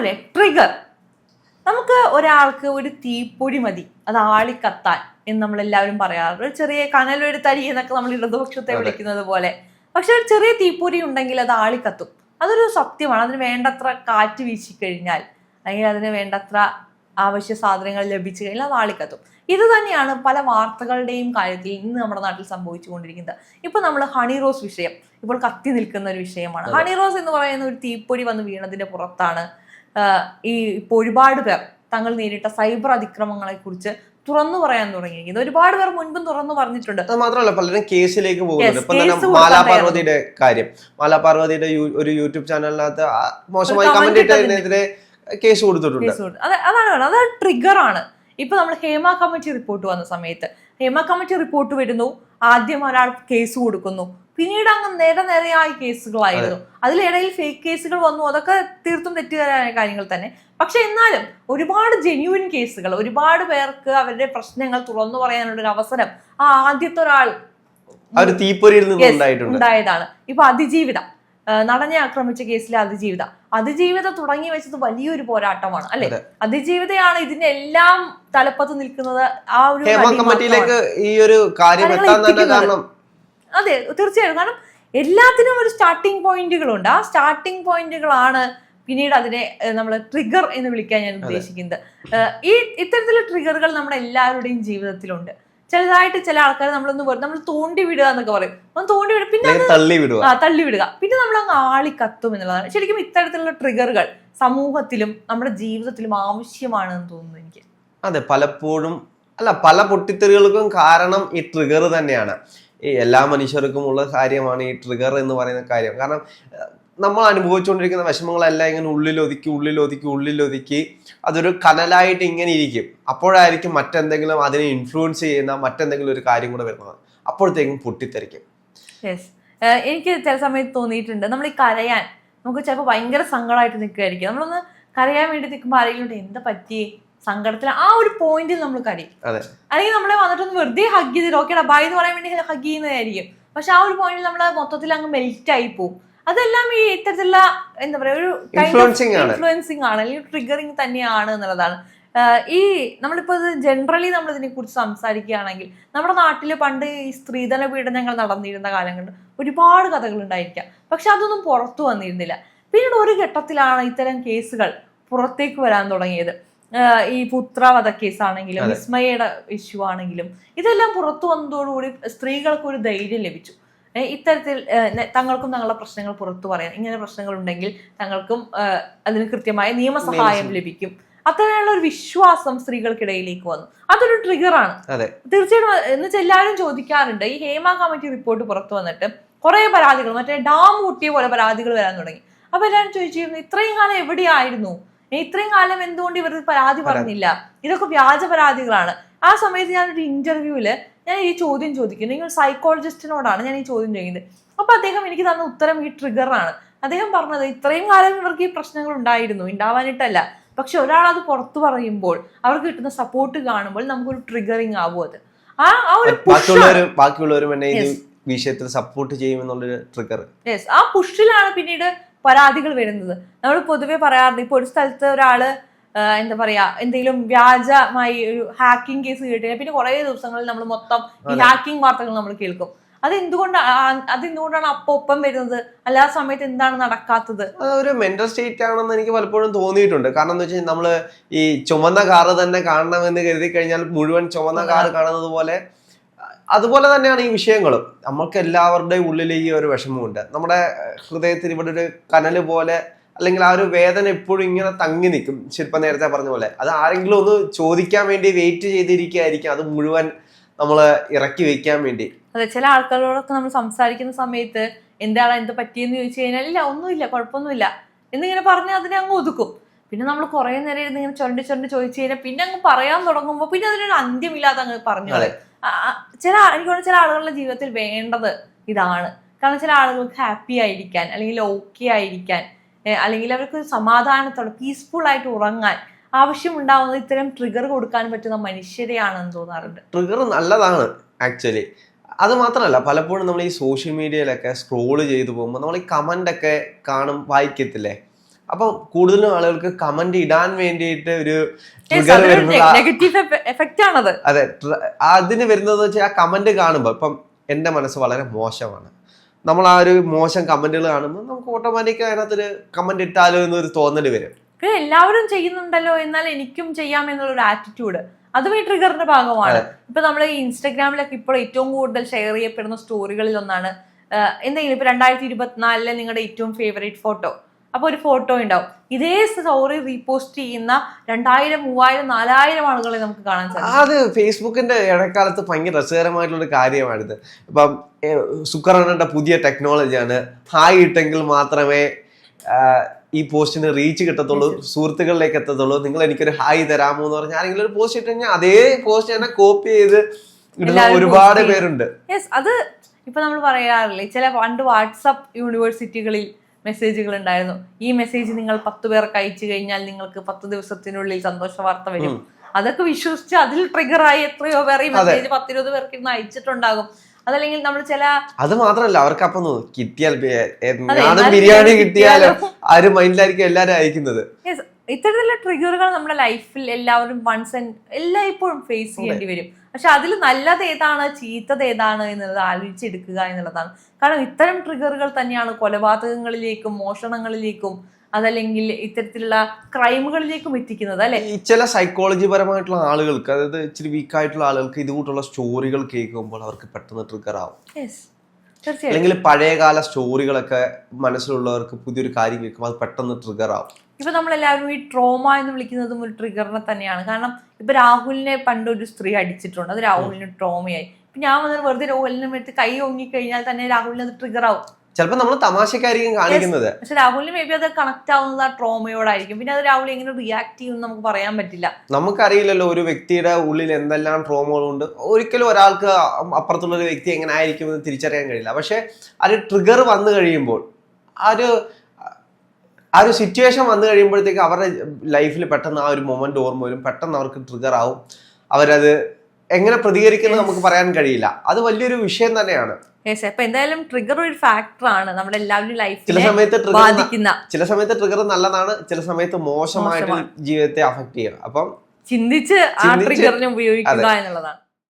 രാഹുലെ trigger നമുക്ക് ഒരാൾക്ക് ഒരു തീപ്പൊടി മതി. അത് ആളിക്കത്താൻ എന്ന് നമ്മൾ എല്ലാവരും പറയാറുണ്ട്. ഒരു ചെറിയ കനലൊരുത്തരി എന്നൊക്കെ നമ്മൾ ഇടതുപക്ഷത്തെ. വിളിക്കുന്നത് പോലെ. പക്ഷെ ഒരു ചെറിയ തീപ്പൊരി ഉണ്ടെങ്കിൽ അത് ആളിക്കത്തും. അതൊരു സത്യമാണ്. അതിന് വേണ്ടത്ര കാറ്റ് വീശിക്കഴിഞ്ഞാൽ അല്ലെങ്കിൽ അതിന് വേണ്ടത്ര ആവശ്യ സാധനങ്ങൾ ലഭിച്ചു കഴിഞ്ഞാൽ അത് ആളിക്കത്തും. ഇത് തന്നെയാണ് പല വാർത്തകളുടെയും കാര്യത്തിൽ ഇന്ന് നമ്മുടെ നാട്ടിൽ സംഭവിച്ചുകൊണ്ടിരിക്കുന്നത്. ഇപ്പൊ നമ്മൾ ഹണി റോസ് വിഷയം. ഇപ്പോൾ കത്തി നിൽക്കുന്ന ഒരു വിഷയമാണ്. ഹണി റോസ് എന്ന് പറയുന്ന ഒരു തീപ്പൊരി വന്ന് വീണതിന്റെ പുറത്താണ് ഈ ഇപ്പോൾ ഒരുപാട് പേർ തങ്ങൾ നേരിട്ട സൈബർ അതിക്രമങ്ങളെ കുറിച്ച് തുറന്നു പറയാൻ തുടങ്ങി ഇത് ഒരുപാട് പേർ മുൻപും തുറന്നു പറഞ്ഞിട്ടുണ്ട്. അത് മാത്രമല്ല പലരും കേസിലേക്ക് പോകുന്നുണ്ട്. Yes, ഇപ്പൊ തന്നെ കേസ് കൊടുക്കാൻ മാലാ പാർവതിയുടെ കാര്യം. മാലാ പാർവതിയുടെ ഒരു യൂട്യൂബ് ചാനലിനകത്ത് മോശമായി കമന്റ് ഇട്ടതിനെതിരെ കേസ് കൊടുത്തിട്ടുണ്ട്. അതാണ് അത് ട്രിഗർ ആണ്. ഇപ്പൊ നമ്മൾ ഹേമ കമ്മിറ്റി റിപ്പോർട്ട് വന്ന സമയത്ത് ഹേമ കമ്മിറ്റി റിപ്പോർട്ട് വരുന്നു. ആദ്യം ഒരാൾ കേസ് കൊടുക്കുന്നു. പിന്നീട് അങ്ങ് നേരെ നേരെ നേരെയായി കേസുകളായിരുന്നു. അതിലിടയിൽ ഫേക്ക് കേസുകൾ വന്നു. അതൊക്കെ തീർത്തും തെറ്റുകാരായ കാര്യങ്ങൾ തന്നെ. പക്ഷെ എന്നാലും ഒരുപാട് ജെന്യൂൻ കേസുകൾ ഒരുപാട് പേർക്ക് അവരുടെ പ്രശ്നങ്ങൾ തുറന്നു പറയാനുള്ള ഒരു അവസരം ആ ആദ്യത്തെ ഒരാൾ ആ ഉണ്ടായതാണ്. ഇപ്പൊ അതിജീവിതം. നടനെ ആക്രമിച്ച കേസിലെ അതിജീവിത. അതിജീവിത തുടങ്ങി വെച്ചത് വലിയൊരു പോരാട്ടമാണ് അല്ലെ? അതിജീവിതയാണ് ഇതിന്റെ എല്ലാം തലപ്പത്ത് നിൽക്കുന്നത് ആ ഒരു കമ്മിറ്റിയിലേക്ക് ഈ ഒരു കാര്യം എത്താൻ തന്നെ കാരണം അതെ തീർച്ചയായും. കാരണം എല്ലാത്തിനും ഒരു സ്റ്റാർട്ടിംഗ് പോയിന്റുകളുണ്ട് ആ സ്റ്റാർട്ടിംഗ് പോയിന്റുകളാണ് പിന്നീട് അതിനെ നമ്മൾ ട്രിഗർ എന്ന് വിളിക്കാൻ ഞാൻ ഉദ്ദേശിക്കുന്നത്. ഈ ഇത്തരത്തിലുള്ള ട്രിഗറുകൾ നമ്മുടെ എല്ലാവരുടെയും ജീവിതത്തിലുണ്ട്. ചിലതായിട്ട് ചില ആൾക്കാർ നമ്മളൊന്ന് നമ്മൾ തോണ്ടി വിടുക എന്നൊക്കെ പറയും. ഒന്ന് തോണ്ടി വിടുക. പിന്നെ തള്ളി വിടുക. ആ തള്ളി വിടുക. പിന്നെ നമ്മൾ അങ്ങ് ആളി കത്തും എന്നുള്ളതാണ്. ശരിക്കും ഇത്തരത്തിലുള്ള ട്രിഗറുകൾ സമൂഹത്തിലും നമ്മുടെ ജീവിതത്തിലും ആവശ്യമാണ് എന്ന് തോന്നുന്നു എനിക്ക്. അതെ പലപ്പോഴും അല്ല പല പൊട്ടിത്തെറികൾക്കും കാരണം ഈ ട്രിഗർ തന്നെയാണ്. ഈ എല്ലാ മനുഷ്യർക്കും ഉള്ള കാര്യമാണ് ഈ ട്രിഗർ എന്ന് പറയുന്ന കാര്യം. കാരണം നമ്മൾ അനുഭവിച്ചുകൊണ്ടിരിക്കുന്ന വിഷമങ്ങളെല്ലാം ഇങ്ങനെ ഉള്ളിലൊതുക്കി ഉള്ളിലൊതുക്കി ഉള്ളിലൊതുക്കി അതൊരു കനലായിട്ട് ഇങ്ങനെ ഇരിക്കും. അപ്പോഴായിരിക്കും മറ്റെന്തെങ്കിലും അതിനെ ഇൻഫ്ലുവൻസ് ചെയ്യുന്ന മറ്റെന്തെങ്കിലും ഒരു കാര്യം കൂടെ വരുന്നത്. അപ്പോഴത്തേക്കും പൊട്ടിത്തെറിക്കും. എനിക്ക് ചില സമയത്ത് തോന്നിയിട്ടുണ്ട്. നമ്മൾ ഈ കരയാൻ നമുക്ക് ചിലപ്പോൾ ഭയങ്കര സങ്കടമായിട്ട് നിൽക്കുകയായിരിക്കും നമ്മളൊന്ന് കരയാൻ വേണ്ടി നിൽക്കുമ്പോൾ ആരെങ്കിലും എന്താ പറ്റിയേ? സങ്കടത്തിൽ ആ ഒരു പോയിന്റിൽ നമ്മൾ കരയും. അല്ലെങ്കിൽ നമ്മളെ വന്നിട്ടൊന്ന് വെറുതെ ഹഗ് ചെയ്തിട്ട് ഓക്കേടാ ബൈ എന്ന് പറയാൻ വേണ്ടി ഹഗ് ചെയ്യുന്നതായിരിക്കും. പക്ഷെ ആ ഒരു പോയിന്റിൽ നമ്മൾ മൊത്തത്തിൽ അങ്ങ് മെൽറ്റ് ആയി പോകും അതെല്ലാം ഈ ഇത്തരത്തിലുള്ള എന്താ പറയാ ഒരു. ഇൻഫ്ലുവൻസിങ് ആണ്. അല്ലെങ്കിൽ ട്രിഗറിങ് തന്നെയാണ് എന്നുള്ളതാണ്. ഈ നമ്മളിപ്പോ ഇത് ജനറലി നമ്മൾ ഇതിനെ കുറിച്ച് സംസാരിക്കുകയാണെങ്കിൽ നമ്മുടെ നാട്ടിൽ പണ്ട് ഈ സ്ത്രീധന പീഡനങ്ങൾ നടന്നിരുന്ന കാലങ്ങളിൽ ഒരുപാട് കഥകൾ ഉണ്ടായിരിക്കാം. പക്ഷെ അതൊന്നും പുറത്തു വന്നിരുന്നില്ല. പിന്നീട് ഒരു ഘട്ടത്തിലാണ് ഇത്തരം കേസുകൾ പുറത്തേക്ക് വരാൻ തുടങ്ങിയത്. ഈ പുത്രവധ കേസാണെങ്കിലും. വിസ്മയയുടെ ഇഷ്യൂ ആണെങ്കിലും ഇതെല്ലാം പുറത്തു വന്നതോടുകൂടി സ്ത്രീകൾക്ക് ഒരു ധൈര്യം ലഭിച്ചു. ഇത്തരത്തിൽ തങ്ങൾക്കും തങ്ങളുടെ പ്രശ്നങ്ങൾ പുറത്തു പറയാം. ഇങ്ങനെ പ്രശ്നങ്ങൾ ഉണ്ടെങ്കിൽ തങ്ങൾക്കും അതിന് കൃത്യമായ നിയമസഹായം. ലഭിക്കും. അത്തരമുള്ള ഒരു വിശ്വാസം സ്ത്രീകൾക്കിടയിലേക്ക് വന്നു. അതൊരു ട്രിഗറാണ് ആണ്. തീർച്ചയായിട്ടും എന്ന് വെച്ചാൽ എല്ലാവരും ചോദിക്കാറുണ്ട്. ഈ ഹേമ കമ്മിറ്റി റിപ്പോർട്ട് പുറത്തു വന്നിട്ട് കുറെ പരാതികൾ മറ്റേ ഡാം കൂട്ടിയ പോലെ പരാതികൾ വരാൻ തുടങ്ങി. അപ്പൊ എല്ലാവരും ചോദിച്ചിരുന്നു ഇത്രയും കാലം എവിടെയായിരുന്നു? ഇത്രയും കാലം എന്തുകൊണ്ട് ഇവർ പരാതി പറഞ്ഞില്ല? ഇതൊക്കെ വ്യാജ പരാതികളാണ്. ആ സമയത്ത് ഞാൻ ഒരു ഇന്റർവ്യൂവിൽ ഞാൻ ഈ ചോദ്യം ചോദിക്കുന്നു നിങ്ങൾ സൈക്കോളജിസ്റ്റിനോടാണ് ഞാൻ ഈ ചോദ്യം ചെയ്യുന്നത് അപ്പൊ അദ്ദേഹം എനിക്ക് തന്ന ഉത്തരം ഈ ട്രിഗറാണ് അദ്ദേഹം പറഞ്ഞത് ഇത്രയും കാലം ഇവർക്ക് ഈ പ്രശ്നങ്ങൾ ഉണ്ടായിരുന്നു ഉണ്ടാവാനിട്ടല്ല. പക്ഷെ ഒരാൾ അത് പുറത്തു പറയുമ്പോൾ അവർക്ക് കിട്ടുന്ന സപ്പോർട്ട് കാണുമ്പോൾ നമുക്കൊരു ട്രിഗറിങ് ആവും അത്. ആ ആ ഒരു ബാക്കിയുള്ളവരും വിഷയത്തിൽ സപ്പോർട്ട് ചെയ്യുമെന്നുള്ളൊരു ട്രിഗർ യെസ് ആ പുഷിലാണ് പിന്നീട് പരാതികൾ വരുന്നത്. നമ്മൾ പൊതുവെ പറയാറുണ്ട് ഇപ്പൊ ഒരു സ്ഥലത്ത് ഒരാൾ എന്താ പറയാ എന്തെങ്കിലും വ്യാജമായി ഒരു ഹാക്കിംഗ് കേസ് കേട്ടില്ല പിന്നെ കുറെ ദിവസങ്ങളിൽ നമ്മൾ മൊത്തം ഈ ഹാക്കിംഗ് വാർത്തകൾ നമ്മൾ കേൾക്കും. അത് അതെന്തുകൊണ്ടാണ് അതെന്തുകൊണ്ടാണ് അപ്പൊ ഒപ്പം വരുന്നത്? അല്ലാ സമയത്ത് എന്താണ് നടക്കാത്തത്? ഒരു മെന്റൽ സ്റ്റേറ്റ് ആണെന്ന് എനിക്ക് പലപ്പോഴും തോന്നിയിട്ടുണ്ട്. കാരണം എന്ന് വെച്ചാൽ നമ്മൾ ഈ ചുമന്ന കാറ് തന്നെ കാണണമെന്ന് കരുതി കഴിഞ്ഞാൽ മുഴുവൻ ചുമന്ന കാറ് കാണുന്നത് പോലെ അതുപോലെ തന്നെയാണ് ഈ വിഷയങ്ങളും. നമുക്ക് എല്ലാവരുടെയും ഉള്ളിൽ ഈ ഒരു വിഷമമുണ്ട്. നമ്മുടെ ഹൃദയത്തിൽ ഇവിടെ ഒരു കനൽ പോലെ അല്ലെങ്കിൽ ആ ഒരു വേദന എപ്പോഴും ഇങ്ങനെ തങ്ങി നിൽക്കും. ശില്പ നേരത്തെ പറഞ്ഞ പോലെ. അത് ആരെങ്കിലും ഒന്ന് ചോദിക്കാൻ വേണ്ടി വെയിറ്റ് ചെയ്തിരിക്കുകയായിരിക്കും. അത് മുഴുവൻ നമ്മൾ ഇറക്കി വെക്കാൻ വേണ്ടി. അതെ ചില ആൾക്കാരോടൊക്കെ നമ്മൾ സംസാരിക്കുന്ന സമയത്ത് എന്താണ് എന്ത് പറ്റിയെന്ന് ചോദിച്ചു കഴിഞ്ഞാൽ ഇല്ല ഒന്നുമില്ല കുഴപ്പമൊന്നുമില്ല. എന്നിങ്ങനെ പറഞ്ഞ് അതിനെ അങ്ങ് ഒതുക്കും. പിന്നെ നമ്മൾ കുറെ നേരം ഇരുന്ന് ഇങ്ങനെ ചുരണ്ടി ചുരണ്ടി ചോദിച്ചു കഴിഞ്ഞാൽ പിന്നെ അങ്ങ് പറയാൻ തുടങ്ങുമ്പോൾ പിന്നെ അതിനൊരു അന്ത്യമില്ലാതെ അങ്ങ് പറഞ്ഞു ചില എനിക്ക് ചില ആളുകളുടെ ജീവിതത്തിൽ വേണ്ടത് ഇതാണ്. കാരണം ചില ആളുകൾക്ക് ഹാപ്പി ആയിരിക്കാൻ അല്ലെങ്കിൽ ഓക്കെ ആയിരിക്കാൻ അല്ലെങ്കിൽ അവർക്ക് സമാധാനത്തോടെ പീസ്ഫുൾ ആയിട്ട് ഉറങ്ങാൻ ആവശ്യമുണ്ടാവുന്നത് ഇത്തരം ട്രിഗർ കൊടുക്കാൻ പറ്റുന്ന മനുഷ്യരെയാണെന്ന് തോന്നാറുണ്ട്. ട്രിഗർ നല്ലതാണ് ആക്ച്വലി അത് മാത്രമല്ല പലപ്പോഴും നമ്മൾ ഈ സോഷ്യൽ മീഡിയയിലൊക്കെ സ്ക്രോൾ ചെയ്തു പോകുമ്പോൾ നമ്മൾ ഈ കമന്റ് ഒക്കെ കാണും വായിക്കത്തില്ലേ? അപ്പം കൂടുതലും ആളുകൾക്ക് കമന്റ് ഇടാൻ വേണ്ടിയിട്ട് ഒരു നെഗറ്റീവ് എഫക്റ്റ് ആണത്. അതെ അതിന് വരുന്നത് വെച്ചാൽ ആ കമന്റ് കാണുമ്പോൾ ഇപ്പം എന്റെ മനസ്സ് വളരെ മോശമാണ്. നമ്മൾ ആ ഒരു മോശം കമന്റുകൾ കാണുമ്പോൾ നമുക്ക് ഓട്ടോമാറ്റിക് അതിനകത്തൊരു കമന്റ് ഇട്ടാലോ എന്നൊരു തോന്നൽ വരും. എല്ലാവരും ചെയ്യുന്നുണ്ടല്ലോ എന്നാൽ എനിക്കും ചെയ്യാം എന്നുള്ള ഒരു ആറ്റിറ്റ്യൂഡ് അതും ഈ ട്രിഗറിന്റെ ഭാഗമാണ്. ഇപ്പൊ നമ്മൾ ഇൻസ്റ്റാഗ്രാമിലൊക്കെ ഇപ്പോൾ ഏറ്റവും കൂടുതൽ ഷെയർ ചെയ്യപ്പെടുന്ന സ്റ്റോറികളിൽ ഒന്നാണ് എന്തെങ്കിലും ഇപ്പൊ രണ്ടായിരത്തി ഇരുപത്തിനാലിലെ നിങ്ങളുടെ ഏറ്റവും ഫേവറേറ്റ് ഫോട്ടോ അപ്പൊ ഒരു ഫോട്ടോ ഉണ്ടാവും. ഇതേ സ്റ്റോറി റീപോസ്റ്റ് ചെയ്യുന്ന രണ്ടായിരം മൂവായിരം നാലായിരം ആളുകളെ നമുക്ക് കാണാൻ സാധിക്കും. അത് ഫേസ്ബുക്കിന്റെ ഇടക്കാലത്ത് ഭയങ്കര രസകരമായിട്ടുള്ള ഒരു കാര്യമാണിത്. ഇപ്പം സുക്കറണ്ണന്റെ പുതിയ ടെക്നോളജിയാണ് ഹായ് ഇട്ടെങ്കിൽ മാത്രമേ ഈ പോസ്റ്റിന് റീച്ച് കിട്ടത്തുള്ളൂ സുഹൃത്തുക്കളിലേക്ക് എത്തത്തുള്ളൂ. നിങ്ങൾ എനിക്കൊരു ഹായ് തരാമോ എന്ന് പറഞ്ഞാൽ ആരെങ്കിലും ഒരു പോസ്റ്റ് ഇട്ട് കഴിഞ്ഞാൽ അതേ പോസ്റ്റ് തന്നെ കോപ്പി ചെയ്ത് ഇടുന്ന ഒരുപാട് പേരുണ്ട്. യെസ് അത് ഇപ്പൊ നമ്മൾ പറയാറില്ലേ ചില പണ്ട് വാട്സപ്പ് യൂണിവേഴ്സിറ്റികളിൽ മെസ്സേജുകൾ ഉണ്ടായിരുന്നു ഈ മെസ്സേജ് നിങ്ങൾ പത്ത് പേർക്ക് അയച്ചു കഴിഞ്ഞാൽ നിങ്ങൾക്ക് പത്ത് ദിവസത്തിനുള്ളിൽ സന്തോഷ വാർത്ത വരും. അതൊക്കെ വിശ്വസിച്ച് അതിൽ ട്രിഗർ ആയി എത്രയോ പേർ ഈ മെസ്സേജ് പത്തിരുപത് പേർക്ക് ഇന്ന് അയച്ചിട്ടുണ്ടാകും. അതല്ലെങ്കിൽ നമ്മൾ ചില അത് മാത്രമല്ല അവർക്ക് അപ്പം കിട്ടിയാൽ ബിരിയാണി കിട്ടിയാൽ കിട്ടിയാലും ആ ഒരു മൈൻഡിലായിരിക്കും എല്ലാരും അയക്കുന്നത്. ഇത്തരത്തിലുള്ള ട്രിഗറുകൾ നമ്മുടെ ലൈഫിൽ എല്ലാവരും വൺസ് ആൻഡ് എല്ലായ്പ്പോഴും ഫേസ് ചെയ്യേണ്ടി വരും. പക്ഷെ അതിൽ നല്ലത് ഏതാണ് ചീത്തത് ഏതാണ് എന്നുള്ളത് ആലോചിച്ചെടുക്കുക എന്നുള്ളതാണ്. കാരണം ഇത്തരം ട്രിഗറുകൾ തന്നെയാണ് കൊലപാതകങ്ങളിലേക്കും മോഷണങ്ങളിലേക്കും അതല്ലെങ്കിൽ ഇത്തരത്തിലുള്ള ക്രൈമുകളിലേക്കും എത്തിക്കുന്നത് അല്ലെ? ഈ ചില സൈക്കോളജി പരമായിട്ടുള്ള ആളുകൾക്ക് അതായത് ഇച്ചിരി വീക്ക് ആയിട്ടുള്ള ആളുകൾക്ക് ഇതുകൂട്ടുള്ള സ്റ്റോറികൾ കേൾക്കുമ്പോൾ അവർക്ക് പെട്ടെന്ന് ട്രിഗർ ആവും. അല്ലെങ്കിൽ പഴയകാല സ്റ്റോറികളൊക്കെ മനസ്സിലുള്ളവർക്ക് പുതിയൊരു കാര്യം കേൾക്കുമ്പോൾ അത് പെട്ടെന്ന് ട്രിഗർ ആവും. ഇപ്പൊ നമ്മളെല്ലാവരും ഈ ട്രോമ എന്ന് വിളിക്കുന്നതും ഒരു ട്രിഗറിനെ തന്നെയാണ്. കാരണം ഇപ്പൊ രാഹുലിനെ പണ്ട് ഒരു സ്ത്രീ അടിച്ചിട്ടുണ്ട്. അത് രാഹുലിന് ട്രോമയായി ഇപ്പൊ ഞാൻ വന്നിട്ട് വെറുതെ രാഹുലിനെ എടുത്ത് കൈ ഒങ്ങി കഴിഞ്ഞാൽ തന്നെ രാഹുലിന് അത് ട്രിഗർ ആവും. ചിലപ്പോൾ നമ്മൾ തമാശക്കായിരിക്കും കാണിക്കുന്നത്. പക്ഷെ രാഹുലിന് മേ ബി അത് കണക്ട് ആവുന്നത് ആ ട്രോമയോടായിരിക്കും പിന്നെ അത് രാഹുൽ എങ്ങനെ റിയാക്ട് ചെയ്യും നമുക്ക് പറയാൻ പറ്റില്ല. നമുക്കറിയില്ലല്ലോ ഒരു വ്യക്തിയുടെ ഉള്ളിൽ എന്തെല്ലാം ട്രോമകളുണ്ട് ഒരിക്കലും ഒരാൾക്ക് അപ്പുറത്തുള്ള ഒരു വ്യക്തി എങ്ങനെ ആയിരിക്കും എന്ന് തിരിച്ചറിയാൻ കഴിയില്ല. പക്ഷെ ആ ഒരു ട്രിഗർ വന്നു കഴിയുമ്പോൾ ആ ഒരു ആ ഒരു സിറ്റുവേഷൻ വന്നു കഴിയുമ്പോഴത്തേക്ക് അവരുടെ ലൈഫിൽ പെട്ടെന്ന് ആ ഒരു മൊമെന്റ് ഓർമ്മ വരും. പെട്ടെന്ന് അവർക്ക് ട്രിഗർ ആവും. അവരത് എങ്ങനെ പ്രതികരിക്കുന്നത് നമുക്ക് പറയാൻ കഴിയില്ല. അത് വലിയൊരു വിഷയം തന്നെയാണ്. അപ്പൊ എന്തായാലും ട്രിഗർ ഒരു ഫാക്ടർ ആണ് നമ്മുടെ എല്ലാവരും ചില സമയത്ത് ബാധിക്കുന്ന. ചില സമയത്ത് ട്രിഗർ നല്ലതാണ് ചില സമയത്ത് മോശമായിട്ട് ജീവിതത്തെ അഫക്ട് ചെയ്യണം. അപ്പം ചിന്തിച്ച് ആ ട്രിഗറിനെ ഉപയോഗിക്കുക എന്നുള്ളതാണ്.